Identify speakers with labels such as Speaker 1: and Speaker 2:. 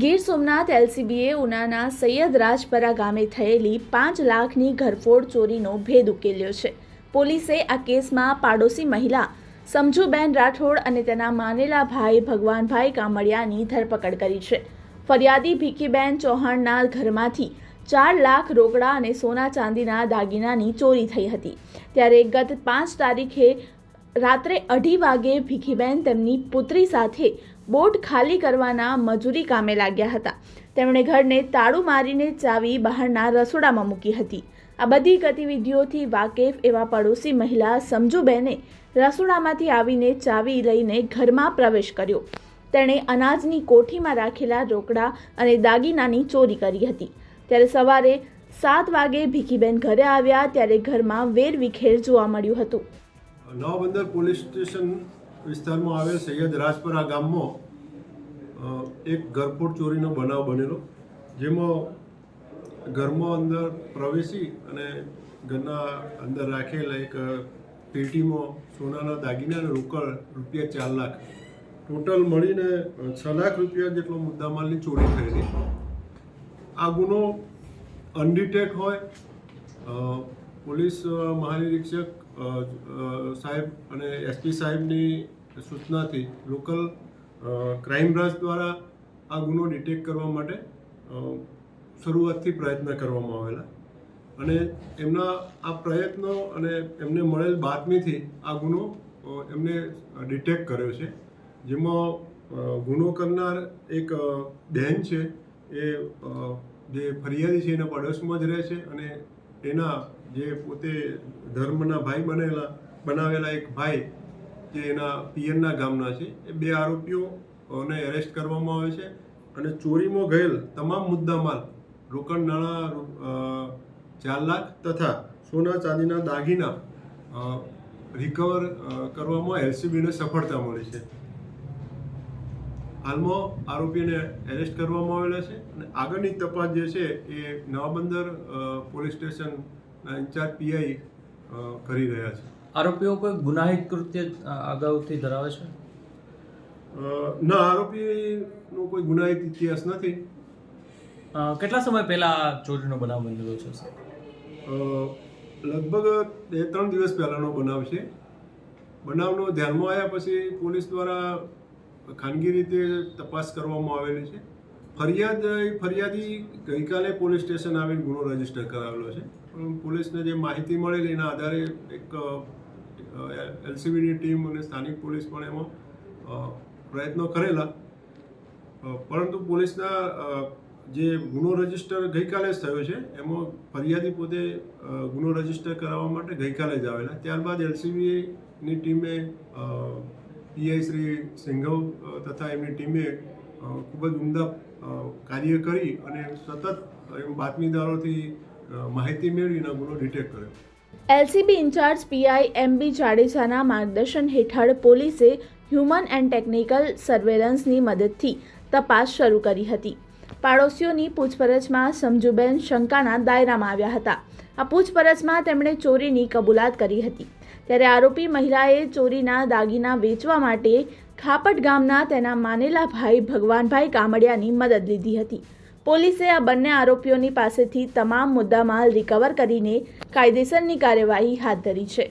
Speaker 1: ગીર સોમનાથ એલસીબીએ ઉનાના સૈયદ રાજપરા ગામે થયેલી પાંચ લાખની ઘરફોડ ચોરીનો ભેદ ઉકેલ્યો છે. પોલીસે આ કેસમાં પાડોશી મહિલા સમજુબેન રાઠોડ અને તેના માનેલા ભાઈ ભગવાનભાઈ કામડિયાની ધરપકડ કરી છે. ફરિયાદી ભીખીબેન ચૌહાણના ઘરમાંથી ચાર લાખ રોકડા અને સોના ચાંદીના દાગીનાની ચોરી થઈ હતી. ત્યારે ગત પાંચ તારીખે રાત્રે અઢી વાગે ભીખીબેન તેમની પુત્રી સાથે બોટ ખાલી કરવાના મજૂરી કામે લાગ્યા હતા. તેમણે ઘરને તાળું મારીને ચાવી બહારના રસોડામાં મૂકી હતી. આ બધી ગતિવિધિઓથી વાકેફ એવા પડોશી મહિલા સમજુબેને રસોડામાંથી આવીને ચાવી લઈને ઘરમાં પ્રવેશ કર્યો. તેણે અનાજની કોઠીમાં રાખેલા રોકડા અને દાગીનાની ચોરી કરી હતી. ત્યારે સવારે સાત વાગે ભીખીબેન ઘરે આવ્યા ત્યારે ઘરમાં વેરવિખેર જોવા મળ્યું હતું.
Speaker 2: નવાબંદર પોલીસ સ્ટેશન વિસ્તારમાં આવેલ સૈયદ રાજપરા ગામમાં એક ઘરફોડ ચોરીનો બનાવ બનેલો, જેમાં ઘરમાં અંદર પ્રવેશી અને ઘરના અંદર રાખેલ એક પેટીમાં સોનાના દાગીના રોકડ રૂપિયા ચાર લાખ. ટોટલ મળીને છ લાખ રૂપિયા જેટલો મુદ્દામાલની ચોરી થયેલી. આ ગુનો અનડિટેક હોય પોલીસ મહાનિરીક્ષક સાહેબ અને એસપી સાહેબની સૂચનાથી લોકલ ક્રાઇમ બ્રાન્ચ દ્વારા આ ગુનો ડિટેક્ટ કરવા માટે શરૂઆતથી પ્રયત્ન કરવામાં આવેલા. અને એમના આ પ્રયત્નો અને એમને મળેલ બાતમીથી આ ગુનો એમને ડિટેક્ટ કર્યો છે. જેમાં ગુનો કરનાર એક બહેન છે, એ જે ફરિયાદી છે એના પડોશમાં જ રહે છે અને એના જે પોતે ધર્મના ભાઈ બનેલા, બનાવેલા એક ભાઈ જે એના પિયરના ગામના છે, એ બે આરોપીઓને એરેસ્ટ કરવામાં આવે છે અને ચોરીમાં ગયેલ તમામ મુદ્દામાલ, રોકડ નાણાં ચાર લાખ તથા સોના ચાંદીના દાગીના રિકવર કરવામાં એલસીબીને સફળતા મળી છે. હાલમાં આરોપીને એરેસ્ટ કરવામાં આવેલા છે અને આગળની તપાસ જે છે એ નવાબંદર પોલીસ સ્ટેશનના ઇન્ચાર્જ પીઆઈ કરી રહ્યા છે.
Speaker 3: આરોપીઓ કોઈ ગુનાહિત કૃત્ય અગાઉથી ધરાવે છે?
Speaker 2: ના આરોપીનો કોઈ ગુનાહિત ઇતિહાસ નથી.
Speaker 3: કેટલા સમય પહેલા આ ચોરીનો બનાવ બનેલો છે સર?
Speaker 2: લગભગ બે ત્રણ દિવસ પહેલાંનો બનાવ છે. બનાવનો ધ્યાનમાં આવ્યા પછી પોલીસ દ્વારા ખાનગી રીતે તપાસ કરવામાં આવેલી છે. ફરિયાદ ફરિયાદી ગઈકાલે પોલીસ સ્ટેશન આવીને ગુનો રજિસ્ટર કરાવેલો છે. પોલીસને જે માહિતી મળેલી એના આધારે એક એલસીબીની ટીમ અને સ્થાનિક પોલીસ પણ એમાં પ્રયત્નો કરેલા. પરંતુ પોલીસના જે ગુનો રજિસ્ટર ગઈકાલે જ થયો છે, એમાં ફરિયાદી પોતે ગુનો રજિસ્ટર કરાવવા માટે ગઈકાલે જ આવેલા. ત્યારબાદ એલસીબીની ટીમે પીઆઈ શ્રી સિંઘવ તથા એમની ટીમે ખૂબ જ ઉમદા કાર્ય કરી અને સતત એમ બાતમીદારોથી માહિતી મેળવીને ગુનો ડિટેક્ટ કર્યો.
Speaker 1: એલસીબી ઇન્ચાર્જ પીઆઈ એમબી જાડેજાના માર્ગદર્શન હેઠળ પોલીસે હ્યુમન એન્ડ ટેકનિકલ સર્વેલન્સની મદદથી તપાસ શરૂ કરી હતી. પાડોશીઓની પૂછપરછમાં સમજુબેન શંકાના દાયરામાં આવ્યા હતા. આ પૂછપરછમાં તેમણે ચોરીની કબૂલાત કરી હતી. ત્યારે આરોપી મહિલાએ ચોરીના દાગીના વેચવા માટે ખાપટ ગામના તેના માનેલા ભાઈ ભગવાનભાઈ કામડિયાની મદદ લીધી હતી. પોલીસે આ બંને આરોપીઓની પાસેથી તમામ મુદ્દામાલ રિકવર કરીને કાયદેસરની કાર્યવાહી હાથ ધરી છે.